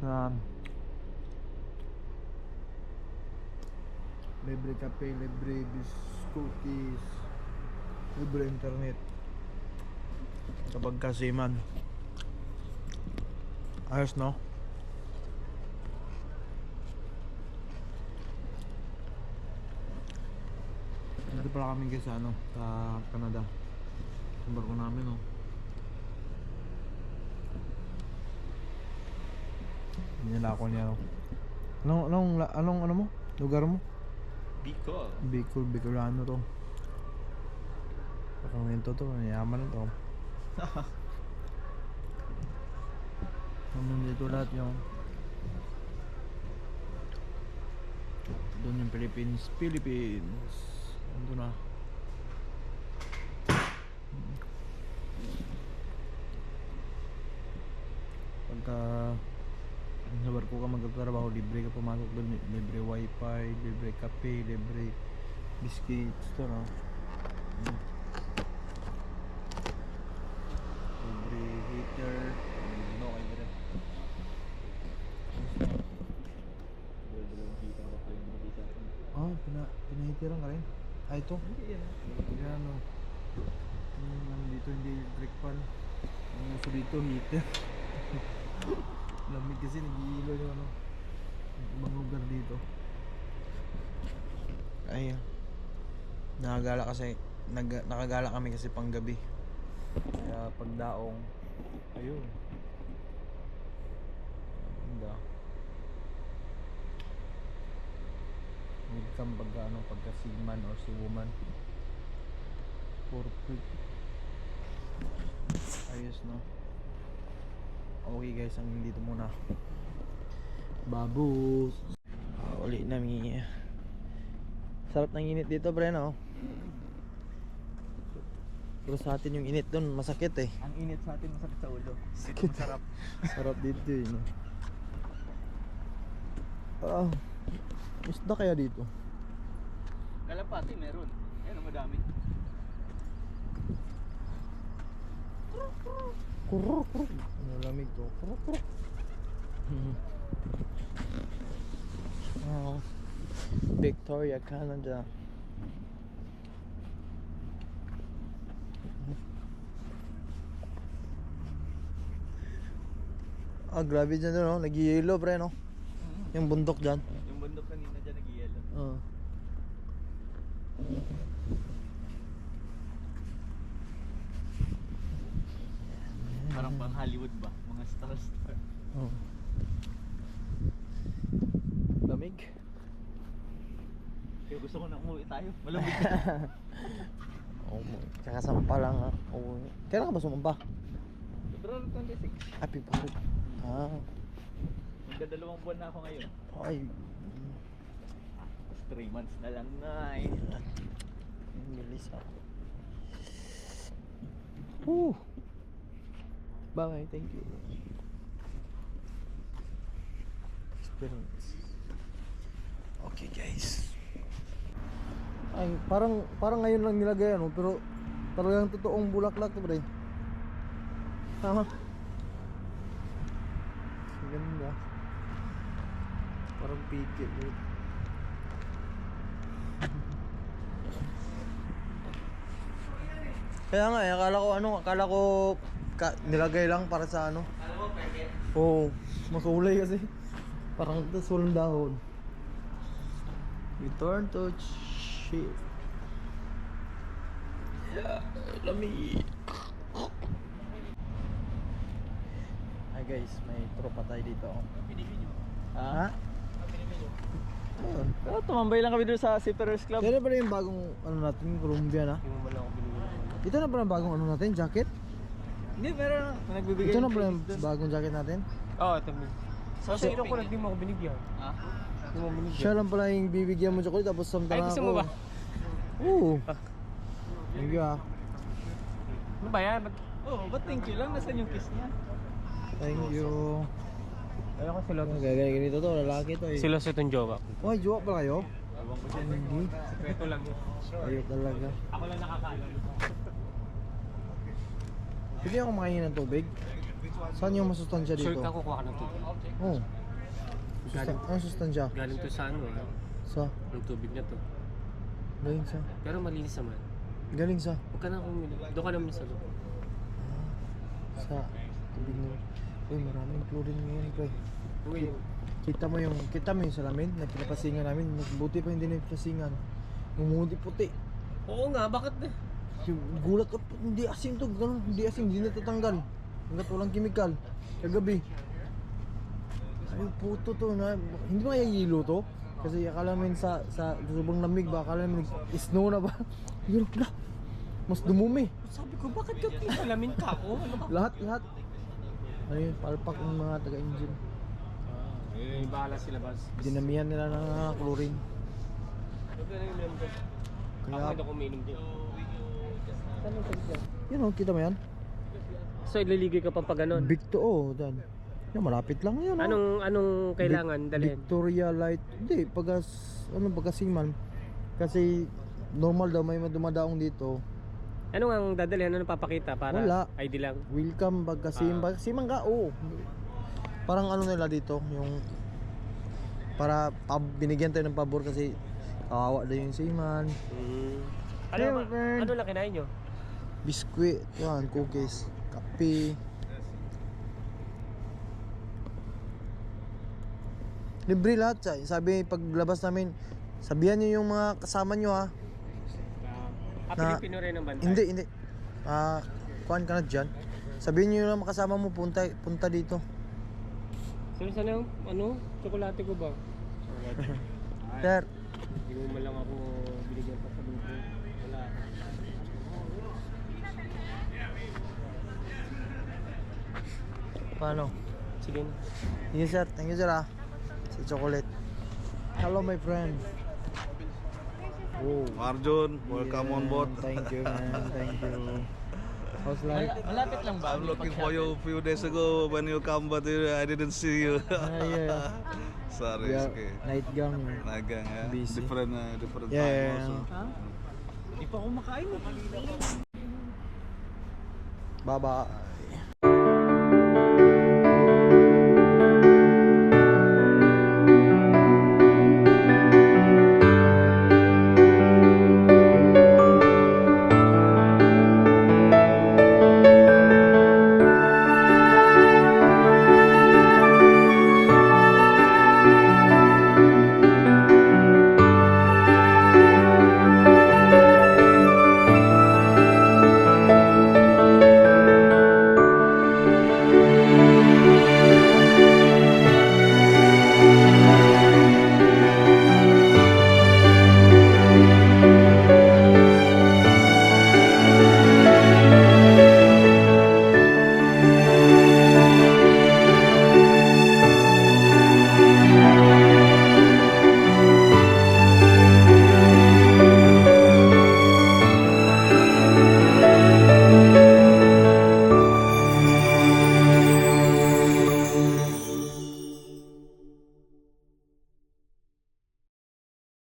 Na libre kape, libre bis cookies, libre internet. Kapag kasi man. Ayos no? Dito pala kami guys ano, sa Canada. Yung barko namin oh. Hindi nila ako niya. oh. Anong, anong, anong, ano mo? Lugar mo? Bicol. Bicol, Bicolano to. Parang nito to, yaman to. Ano dito lahat yung Doon yung Philippines, Philippines. Ando na. Pagka sa barko ka magtatrabaho, libre ka pumasok doon, libre wifi, libre kape, libre biscuits, ito no. Libre heater, no ko sa akin. Ah, pina, pinahitiran ka rin? Ah, ito? Hindi yan. Yan o. Hmm, nandito hindi electric fan. Ang uso dito, heater. Lamig kasi nag-iilo yung ano. Yung ibang lugar dito. Ay, nakagala kasi, nag, nakagala kami kasi pang gabi. Kaya pagdaong, ayun. Ganda. Welcome pagka ano, pagka si man or si woman. Corporate. Ayos no. Okay guys, hanggang dito muna. Babus. Ah, uli na mi. Sarap ng init dito, pre, no? Pero sa atin yung init doon, masakit eh. Ang init sa atin masakit sa ulo. Sakit. Masarap. Sarap dito eh, no? Ah, isda kaya dito? Kalapati meron. Ayun, madami. Kurok, kurok. Ano lamig to? Kurok, kurok. oh. Victoria, Canada. Ah, grabe dyan no? Nag-yellow, pre, no? Yung bundok dyan. Yung bundok kanina dyan nag-yellow. Oo. Parang pang Hollywood ba? Mga star-star. Oh. Lamig. Kaya gusto ko na umuwi tayo. Malamig. Oh, tsaka sampa lang ha. Oh. Kailan ka ba sumampa? February 26. Happy birthday. Ah. Magdadalawang buwan na ako ngayon. Ay. Tapos 3 months na lang na eh. Ang bilis ah. Woo. Bye, thank you. Experience. Okay, guys. Ay, parang parang ngayon lang nilagay ano, pero talagang totoong bulaklak to, pre. Tama. Ganda. Parang pikit. Eh. Kaya nga, eh, akala ko ano, akala ko ka, nilagay lang para sa ano. Alam mo, pwede. Oo, makulay kasi. Parang tas walang dahon. Return to shit. Yeah, lami. Hi guys, may tropa tayo dito. Ha? Nyo. Ayun. Pero tumambay lang kami doon sa Seafarers Club. Kaya pala yung bagong ano natin, Columbia na. Yung mo lang ako binili. Ito na pala yung bagong ano natin, jacket. Hindi, meron na. Nagbibigay. Ito na pala yung bagong jacket natin. Oo, oh, ito mo. So, ko lang di mo ako binigyan. Ah? Di mo binigyan. Siya lang pala yung bibigyan mo chocolate tapos samtala Ay, gusto mo ba? Oo. Thank you ah. Ano ba yan? Oo, oh, ba't thank you lang? Nasaan yung kiss niya? Thank you. Alam ko sila. Gagaya ganito to, lalaki to eh. Sila sa itong jowa. Oh, jowa pala kayo? Ewan ko dyan. Hindi. Ito lang yun. Ayun talaga. Ako lang nakakaalam. Pwede ako makain ng tubig? Saan yung masustansya Sure dito? ka kukuha ka ng tubig. Oh. Sustan Galing, ano sustansya? galing to sa ano ah. Sa? Yung tubig na to. Galing sa? Pero malinis naman. Galing sa? Huwag ka na kumili. Doon ka naman sa loob. Sa tubig na. Uy, maraming chlorine ngayon, pre. Uy, Kita mo yung, kita mo yung salamin na pinapasingan namin. Mas buti pa hindi na pinapasingan. Umudi puti. oo nga, bakit na? Yung Gulat ka, hindi asin to, ganun, hindi asin, hindi natatanggal. Hanggat walang kimikal. Kagabi. Ay, puto to na, hindi ba yelo to? Kasi akala namin sa, sa sobrang lamig ba, akala namin snow na ba? Hirap na. Mas dumumi. Sabi ko, bakit ka pinalamin ka? Oh, ano ba? Lahat, lahat. Ano yun, palpak ng mga taga-engine. Eh, bahala sila, boss. Dinamihan nila ng uh, chlorine. Huwag ka na yung member. Ako Kaya, hindi ako umiinom din. Saan ang sabi dyan? Yun oh, kita mo yan? So, ililigoy ka pa pa ganun? Big to, oh, dan. Yan, malapit lang yun. oh. Anong, anong kailangan dalhin? Victoria Light. Hindi, pagkas, ano, pagkasiman. Kasi, normal daw, may dumadaong dito. Ano ang dadalhin? Ano papakita para Wala. ID lang? Welcome, pagkasim. Ah. Pagkasiman ka, oo. Parang ano nila dito, yung, para pab, binigyan tayo ng pabor kasi kawawa daw yung seaman. Mm. Ano, ano lang kinain nyo? Biskuit, yan, cookies, kape. Libre lahat siya. Sabi paglabas namin, sabihan niyo yung mga kasama niyo ha. Ah, Na- Pilipino rin ang bantay? Hindi, hindi. Ah, kuhan ka na dyan. Sabihin niyo yung mga kasama mo, punta, punta dito. Sino sana yung, ano, tsokolate ko ba? Sir, Hindi mo lang ako binigyan pa sa lupo. Wala. Paano? Sige na. Thank you sir, thank you sir ha. Si chocolate. Hello my friend. Oh. Arjun, welcome on Yeah, board. Thank you man, thank you. How's life? Mal- malapit lang ba? I'm looking for you a few days ago when you come, but uh, I didn't see you. Ah, yeah. Sorry, are okay. night gang. Nagang, yeah. Busy. Different, uh, different Yeah, time yeah, also. yeah. Ha? Hindi pa ako makain. eh. Bye bye.